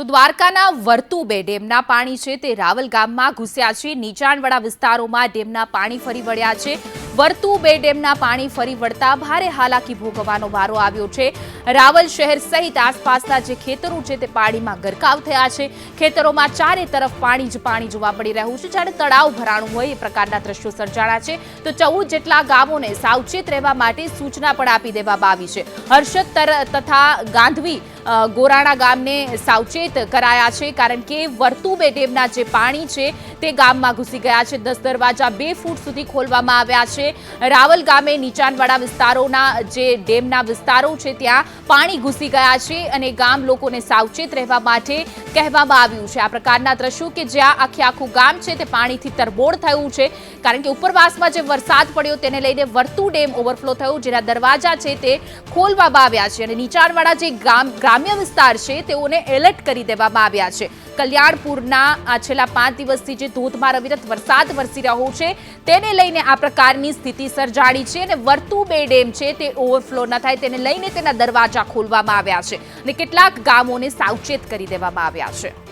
તો દ્વારકાના વર્તુ બે ડેમના પાણી છે તે રાવલ ગામમાં ઘૂસ્યા છે. નીચાણવાળા વિસ્તારોમાં ડેમના પાણી ફરી વળ્યા છે. વર્તુ બે ડેમના પાણી ફરી વળતા ભારે હાલાકી ભોગવવાનો વારો આવ્યો છે. રાવલ શહેર સહિત આસપાસના જે ખેતરો છે તે પાણીમાં ગરકાવ થયા છે. ખેતરોમાં ચારે તરફ પાણી જ પાણી જોવા મળી રહ્યું છે. જ્યારે તળાવ ભરાણું હોય એ પ્રકારના દ્રશ્યો સર્જાણા છે. તો ચૌદ જેટલા ગામોને સાવચેત રહેવા માટે સૂચના પણ આપી દેવામાં આવી છે. હર્ષદ તથા ગાંધવી ગોરાણા ગામને સાવચેત કરાયા છે કારણ કે વર્તુબે ડેમના જે પાણી છે તે ગામમાં ઘૂસી ગયા છે. દસ દરવાજા બે ફૂટ સુધી ખોલવામાં આવ્યા છે. રાવલ ગામે નીચાણવાળા વિસ્તારોના જે ડેમના વિસ્તારો છે, ત્યાં પાણી ઘૂસી ગયા છે અને ગામ લોકોને સાવચેત રહેવા માટે કહેવામાં આવ્યું છે. આ પ્રકારના દ્રશ્યો કે જ્યાં આખે આખું ગામ છે, તે પાણીથી તરબોળ થયું છે. કારણ કે ઉપરવાસમાં જે વરસાદ પડ્યો, તેને લઈને વર્તુ ડેમ ઓવરફ્લો થયો, જેના દરવાજા છે, તે ખોલવામાં આવ્યા છે અને નીચાણવાળા જે ગામ, ગ્રામ્ય વિસ્તાર છે, તેઓને એલર્ટ કરી દેવામાં આવ્યા છે. કલ્યાણપુરના છેલ્લા પાંચ દિવસથી જે ધોધમાર અવિરત વરસાદ વરસી રહ્યો છે, તેને લઈને આ પ્રકારની સ્થિતિ સર્જાણી છે અને વર્તુ બે ડેમ છે તે ઓવરફ્લો ન થાય તેને લઈને તેના દરવાજા ખોલવામાં આવ્યા છે અને કેટલાક ગામોને સાવચેત કરી દેવામાં આવ્યા છે.